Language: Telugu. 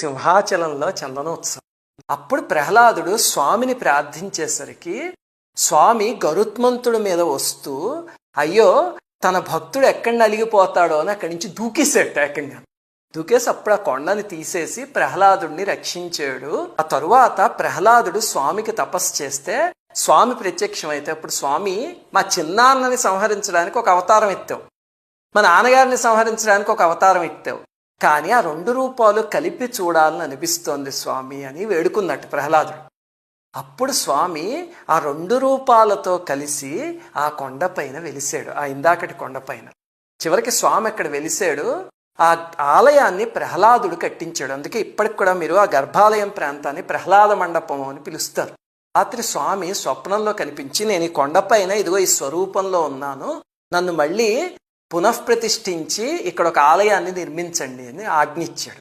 సింహాచలంలో చందనోత్సవం. అప్పుడు ప్రహ్లాదుడు స్వామిని ప్రార్థించేసరికి స్వామి గరుత్మంతుడి మీద వస్తూ అయ్యో తన భక్తుడు ఎక్కడ నలిగిపోతాడో అని అక్కడి నుంచి దూకేసేట ఏకంగా. దూకేసి అప్పుడు ఆ కొండని తీసేసి ప్రహ్లాదుడిని రక్షించాడు. ఆ తరువాత ప్రహ్లాదుడు స్వామికి తపస్సు చేస్తే స్వామి ప్రత్యక్షం అయితే అప్పుడు స్వామి మా చిన్నాన్నని సంహరించడానికి ఒక అవతారం ఎత్తావు. మా నాన్నగారిని సంహరించడానికి ఒక అవతారం ఎత్తావు. కానీ ఆ రెండు రూపాలు కలిపి చూడాలని అనిపిస్తోంది స్వామి అని వేడుకున్నట్టు ప్రహ్లాదుడు. అప్పుడు స్వామి ఆ రెండు రూపాలతో కలిసి ఆ కొండపైన వెలిసాడు ఆ ఇందాకటి కొండపైన చివరికి స్వామి అక్కడ వెలిసాడు ఆ ఆలయాన్ని ప్రహ్లాదుడు కట్టించాడు. అందుకే ఇప్పటికి కూడా మీరు ఆ గర్భాలయం ప్రాంతాన్ని ప్రహ్లాద మండపం అని పిలుస్తారు. రాత్రి స్వామి స్వప్నంలో కనిపించి నేను ఈ కొండపైన ఇదిగో ఈ స్వరూపంలో ఉన్నాను. నన్ను మళ్ళీ పునఃప్రతిష్ఠించి ఇక్కడ ఒక ఆలయాన్ని నిర్మించండి అని ఆజ్ఞిచ్చాడు.